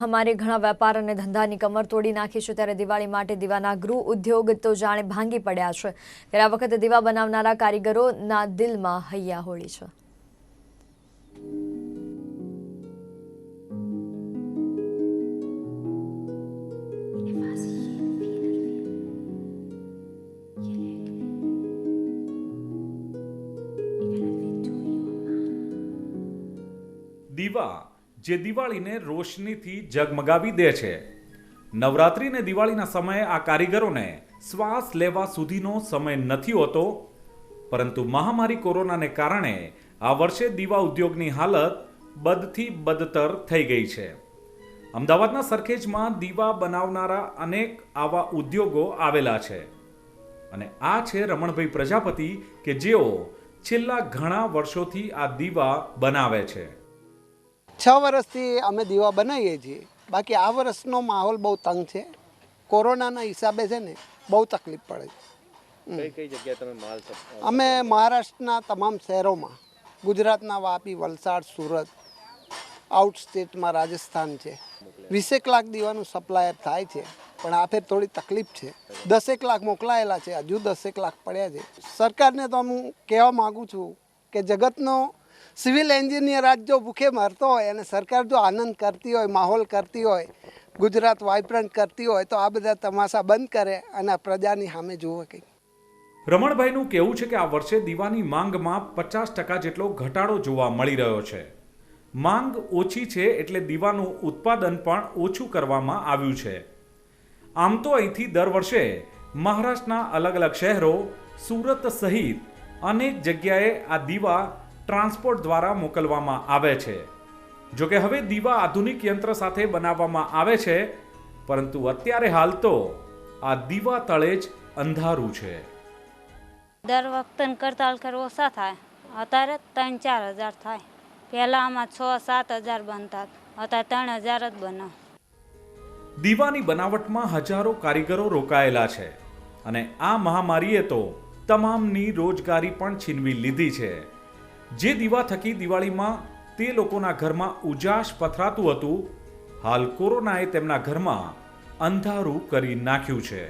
અમારે ઘણા વેપાર અને ધંધાની કમર તોડી નાખી છે ત્યારે દિવાળી માટે દીવાના ગૃહ ઉદ્યોગ તો જાણે ભાંગી પડ્યા છે. ત્યારે આ વખતે દીવા બનાવનારા કારીગરોના દિલમાં હૈયા હોળી છે. દીવા જે દિવાળીને રોશનીથી જગમગાવી દે છે. નવરાત્રિને દિવાળીના સમયે આ કારીગરોને શ્વાસ લેવા સુધીનો સમય નથી હોતો, પરંતુ મહામારી કોરોનાને કારણે આ વર્ષે દીવા ઉદ્યોગની હાલત બદથી બદતર થઈ ગઈ છે. અમદાવાદના સરખેજમાં દીવા બનાવનારા અનેક આવા ઉદ્યોગો આવેલા છે. અને આ છે રમણભાઈ પ્રજાપતિ કે જેઓ છેલ્લા ઘણા વર્ષોથી આ દીવા બનાવે છે. છ વર્ષથી અમે દીવા બનાવીએ છીએ. બાકી આ વર્ષનો માહોલ બહુ તંગ છે. કોરોનાના હિસાબે છે ને બહુ તકલીફ પડે છે. કઈ કઈ જગ્યાએ તમે માલ અમે મહારાષ્ટ્રના તમામ શહેરોમાં ગુજરાતના વાપી વલસાડ સુરત આઉટ સ્ટેટમાં રાજસ્થાન છે. વીસેક લાખ દીવાનું સપ્લાયર થાય છે પણ આ ફેર થોડી તકલીફ છે. દસેક લાખ મોકલાયેલા છે હજુ દસેક લાખ પડ્યા છે. સરકારને તો હું કહેવા માગું છું કે જગતનો સિવિલ એન્જિનિયર આજ જો ભૂખે મરતો હોય અને સરકાર જો આનંદ કરતી હોય, માહોલ કરતી હોય, ગુજરાત વાઇબ્રન્ટ કરતી હોય, તો આ બધા તમાશા બંધ કરે અને પ્રજાની સામે જુએ કંઈ રમણભાઈનું કહેવું છે કે આ વર્ષે દીવાની માંગમાં પચાસ ટકા જેટલો ઘટાડો જોવા મળી રહ્યો છે. માંગ ઓછી છે એટલે દીવાનું ઉત્પાદન પણ ઓછું કરવામાં આવ્યું છે. આમ તો અહીંથી દર વર્ષે મહારાષ્ટ્રના અલગ અલગ શહેરો સુરત સહિત અનેક જગ્યાએ આ દીવા ટ્રાન્સપોર્ટ દ્વારા મોકલવામાં આવે છે. જોકે હવે દીવા આધુનિક યંત્ર સાથે બનાવવામાં આવે છે પરંતુ અત્યારે હાલ તો આ દીવા તળે જ અંધારું છે. દર વખતે કરતાલ કર ઓછા થાય. અત્યારે ત્રણ ચાર હજાર થાય. પહેલાં આમાં છ સાત હજાર બનતા અત્યારે ત્રણ હજાર જ બનો. દીવાની બનાવટમાં હજારો કારીગરો રોકાયેલા છે અને આ મહામારીએ તો તમામની રોજગારી પણ છીનવી લીધી છે. જે દીવા થકી દિવાળીમાં તે લોકોના ઘરમાં ઉજાશ પથરાતું હતું, હાલ કોરોનાએ તેમના ઘરમાં અંધારું કરી નાખ્યું છે.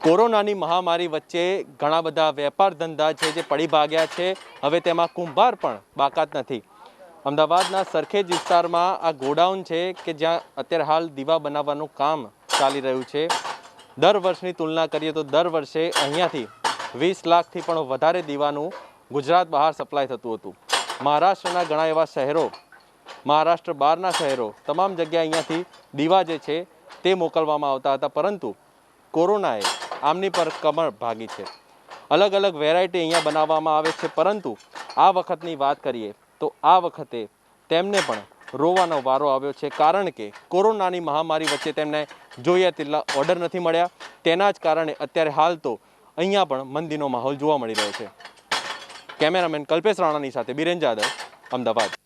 કોરોનાની મહામારી વચ્ચે ઘણા બધા વેપાર ધંધા છે જે પડી ભાગ્યા છે, હવે તેમાં કુંભાર પણ બાકાત નથી. અમદાવાદના સરખેજ વિસ્તારમાં આ ગોડાઉન છે કે જ્યાં અત્યારે હાલ દીવા બનાવવાનું કામ ચાલી રહ્યું છે. દર વર્ષની તુલના કરીએ તો દર વર્ષે અહીંયાથી વીસ લાખથી પણ વધારે દીવાનું ગુજરાત બહાર સપ્લાય થતું હતું. મહારાષ્ટ્રના ઘણા એવા શહેરો, મહારાષ્ટ્ર બહારના શહેરો, તમામ જગ્યાએ અહીંયાથી દીવા જે છે તે મોકલવામાં આવતા હતા, પરંતુ કોરોનાએ આમની પર કમર ભાગી છે. અલગ અલગ વેરાયટી અહીંયા બનાવવામાં આવે છે, પરંતુ આ વખતની વાત કરીએ તો આ વખતે તેમને પણ રોવાનો વારો આવ્યો છે, કારણ કે કોરોનાની મહામારી વચ્ચે તેમને જોઈએ તેટલા ઓર્ડર નથી મળ્યા. તેના જ કારણે અત્યારે હાલ તો અહીંયા પણ મંદીનો માહોલ જોવા મળી રહ્યો છે. કેમેરામેન કલ્પેશ રાણાની સાથે બિરેન જાદવ અમદાવાદ.